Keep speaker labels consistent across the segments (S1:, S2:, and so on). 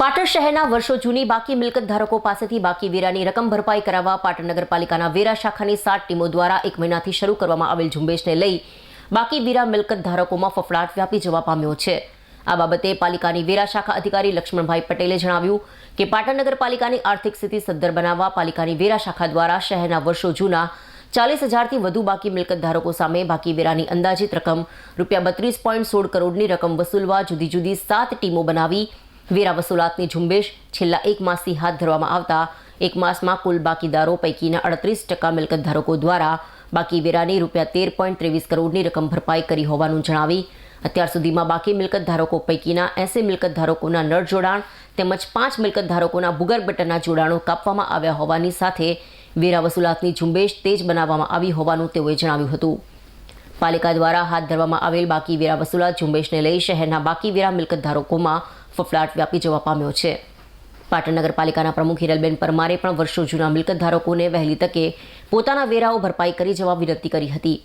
S1: પાટણ શહેરના વર્ષો જૂની બાકી મિલકત ધારકો પાસેથી બાકી વેરાની રકમ ભરપાઈ કરાવવા પાટણ નગરપાલિકાના વેરા શાખાની સાત ટીમો દ્વારા એક મહિનાથી શરૂ કરવામાં આવેલ ઝુંબેશને લઈ બાકી વેરા મિલકત ધારકોમાં ફફડાટ વ્યાપી જવા પામ્યો છે. આ બાબતે પાલિકાની વેરા શાખા અધિકારી લક્ષ્મણભાઈ પટેલે જણાવ્યું કે પાટણ નગરપાલિકાની આર્થિક સ્થિતિ સદ્ધર બનાવવા પાલિકાની વેરા શાખા દ્વારા શહેરના વર્ષો જૂના ચાલીસ હજારથી વધુ બાકી મિલકત ધારકો સામે બાકી વેરાની અંદાજિત રકમ રૂપિયા બત્રીસ પોઈન્ટ સોળ કરોડની રકમ વસૂલવા જુદી જુદી સાત ટીમો બનાવી વેરા વસૂલાતની ઝુંબેશ છેલ્લા એક માસથી હાથ ધરવામાં આવતા એક માસમાં કુલ બાકીદારો પૈકીના અડત્રીસ ટકા મિલકત ધારકો દ્વારા બાકી વેરાની રૂપિયા તેર પોઈન્ટ ત્રેવીસ કરોડની રકમ ભરપાઈ કરી હોવાનું જણાવી અત્યાર સુધીમાં બાકી મિલકત ધારકો પૈકીના એસી મિલકત ધારકોના નળ જોડાણ તેમજ પાંચ મિલકત ધારકોના ભૂગર્ભ બટનના જોડાણો કાપવામાં આવ્યા હોવાની સાથે વેરા વસૂલાતની ઝુંબેશ તેજ બનાવવામાં આવી હોવાનું તેઓએ જણાવ્યું હતું. પાલિકા દ્વારા હાથ ધરવામાં આવેલ બાકી વેરા વસૂલાત ઝુંબેશને લઈ શહેરના બાકી વેરા મિલકત ધારકોમાં ફફડાટ વ્યાપી જવા પામ્યો છે. પાટણ નગરપાલિકાના પ્રમુખ હિરલબેન પરમારે પણ વર્ષો જૂના મિલકત ધારકોને વહેલી તકે પોતાના વેરાઓ ભરપાઈ કરી જવા વિનંતી કરી હતી.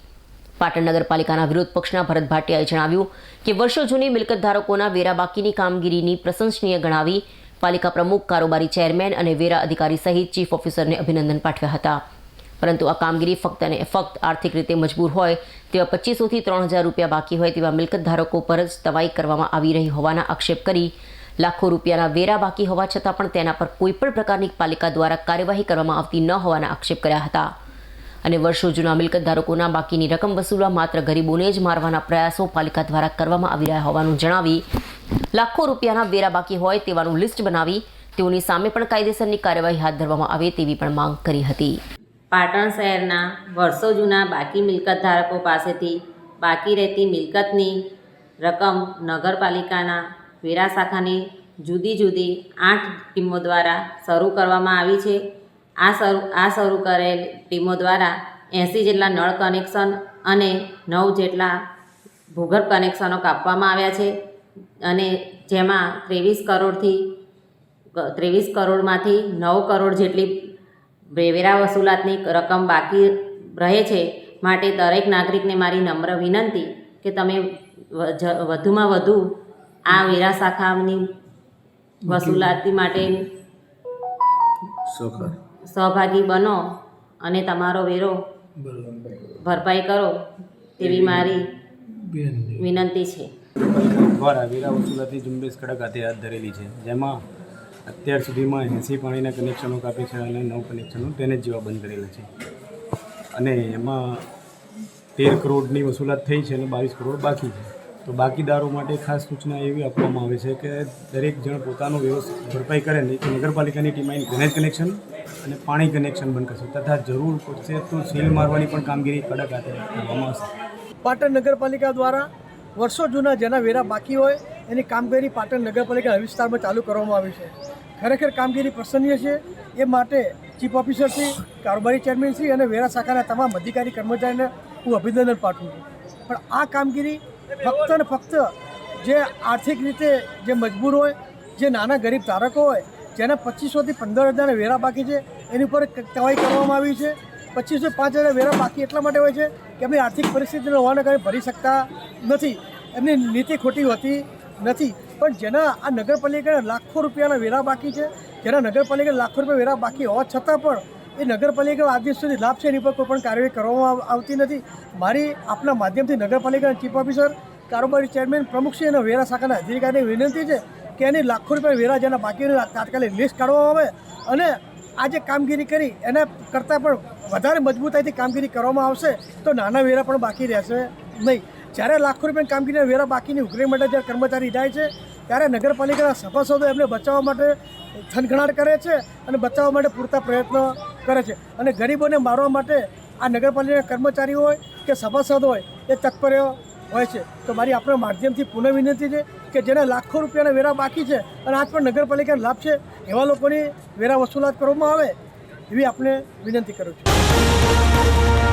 S1: પાટણ નગરપાલિકાના વિરોધ પક્ષના ભરત ભાટિયાએ જણાવ્યું કે વર્ષો જૂની મિલકત ધારકોના વેરા બાકીની કામગીરીની પ્રશંસનીય ગણાવી પાલિકા પ્રમુખ, કારોબારી ચેરમેન અને વેરા અધિકારી સહિત ચીફ ઓફિસરને અભિનંદન પાઠવ્યા હતા. પરંતુ આ કામગીરી ફક્ત અને ફક્ત આર્થિક રીતે મજબૂર હોય તેવા પચીસોથી ત્રણ હજાર રૂપિયા બાકી હોય તેવા મિલકત ધારકો પર જ તવાઈ કરવામાં આવી રહી હોવાના આક્ષેપ કરી લાખો રૂપિયાના વેરા બાકી હોવા છતાં પણ તેના પર કોઈપણ પ્રકારની પાલિકા દ્વારા કાર્યવાહી કરવામાં આવતી ન હોવાના આક્ષેપ કર્યા હતા. અને વર્ષો જૂના મિલકત ધારકોના બાકીની રકમ વસૂલવા માત્ર ગરીબોને જ મારવાના પ્રયાસો પાલિકા દ્વારા કરવામાં આવી રહ્યા હોવાનું જણાવી લાખો રૂપિયાના વેરા બાકી હોય તેવાનું લિસ્ટ બનાવી તેઓની સામે પણ કાયદેસરની કાર્યવાહી હાથ ધરવામાં આવે તેવી પણ માંગ કરી હતી.
S2: પાટણ શહેરના વર્ષો જૂના બાકી મિલકત ધારકો પાસેથી બાકી રહેતી મિલકતની રકમ નગરપાલિકાના વેરા શાખાની જુદી જુદી આઠ ટીમો દ્વારા શરૂ કરવામાં આવી છે. આ શરૂ આ શરૂ કરેલ ટીમો દ્વારા એંસી જેટલા નળ કનેક્શન અને નવ જેટલા ભૂગર્ભ કનેક્શનો કાપવામાં આવ્યા છે અને જેમાં ત્રેવીસ કરોડથી, ત્રેવીસ કરોડમાંથી નવ કરોડ જેટલી વેરા વસૂલાતની રકમ બાકી રહે છે માટે દરેક નાગરિકને મારી નમ્ર વિનંતી કે તમે વધુમાં વધુ આ વેરા શાખાની વસૂલાતી માટે સહભાગી બનો અને તમારો વેરો ભરપાઈ કરો તેવી મારી વિનંતી. છે.
S3: દ્વારા વેરા વસૂલાતી ઝુંબેશ કડક હાથે હાથ ધરેલી છે. જેમાં અત્યાર સુધીમાં એંસી પાણીના કનેક્શનો કાપે છે અને નવ કનેક્શનો તેને જેવા બંધ કરેલા છે. અને એમાં તેર કરોડની વસૂલાત થઈ છે અને બાવીસ કરોડ બાકી છે. તો બાકીદારો માટે ખાસ સૂચના એવી આપવામાં આવે છે કે દરેક જણ પોતાનો વ્યવસ્થિત ભરપાઈ કરે નહીં તો નગરપાલિકાની ટીમ ડ્રેનેજ કનેક્શન અને પાણી કનેક્શન બંધ કરશે. તથા જરૂર પડશે તો સીલ મારવાની પણ કામગીરી કડક હાથે કરવામાં આવશે.
S4: પાટણ નગરપાલિકા દ્વારા વર્ષો જૂના જેના વેરા બાકી હોય, એની કામગીરી પાટણ નગરપાલિકા વિસ્તારમાં ચાલુ કરવામાં આવી છે. ખરેખર કામગીરી પ્રસન્નીય છે. એ માટે ચીફ ઓફિસરશ્રી કારોબારી ચેરમેનશ્રી અને વેરા શાખાના તમામ અધિકારી, કર્મચારીને હું અભિનંદન પાઠવું છું. પણ આ કામગીરી ફક્ત ને ફક્ત જે આર્થિક રીતે જે મજબૂર હોય, જે નાના ગરીબ ધારકો હોય, જેના પચીસોથી પંદર હજાર વેરા બાકી છે, એની ઉપર કવાઈ કરવામાં આવી છે. પચીસો પાંચ હજાર વેરા બાકી એટલા માટે હોય છે કે એમની આર્થિક પરિસ્થિતિને હોવાના કારણે ભરી શકતા નથી. એમની નીતિ ખોટી હોતી નથી. પણ જેના આ નગરપાલિકાના લાખો રૂપિયાના વેરા બાકી છે, જેના નગરપાલિકા લાખો રૂપિયા વેરા બાકી હોવા છતાં પણ એ નગરપાલિકા આજ સુધી લાભ છે એની પર કોઈ પણ કાર્યવાહી કરવામાં આવતી નથી. મારી આપના માધ્યમથી નગરપાલિકાના ચીફ ઓફિસર, કારોબારી ચેરમેન પ્રમુખશ્રી અને વેરા શાખાના અધિકારીને વિનંતી છે કે એની લાખો રૂપિયા વેરા જેના બાકી તાત્કાલિક લિસ્ટ કાઢવામાં આવે અને આ જે કામગીરી કરી એના કરતાં પણ વધારે મજબૂતાઈથી કામગીરી કરવામાં આવશે તો નાના વેરા પણ બાકી રહેશે નહીં. જ્યારે લાખો રૂપિયાની કામગીરીના વેરા બાકીની ઉઘરી માટે જ્યારે કર્મચારી જાય છે, ત્યારે નગરપાલિકાના સભાસદો એમને બચાવવા માટે થનગણાટ કરે છે અને બચાવવા માટે પૂરતા પ્રયત્નો કરે છે. અને ગરીબોને મારવા માટે આ નગરપાલિકાના કર્મચારી હોય કે સભાસદ હોય, એ તત્પર હોય છે. તો મારી આપણા માધ્યમથી પુનઃ વિનંતી છે કે જેના લાખો રૂપિયાના વેરા બાકી છે અને આજ પણ નગરપાલિકાને લાભ છે, એવા લોકોની વેરા વસૂલાત કરવામાં આવે, એવી આપણે વિનંતી કરું છું. Bye.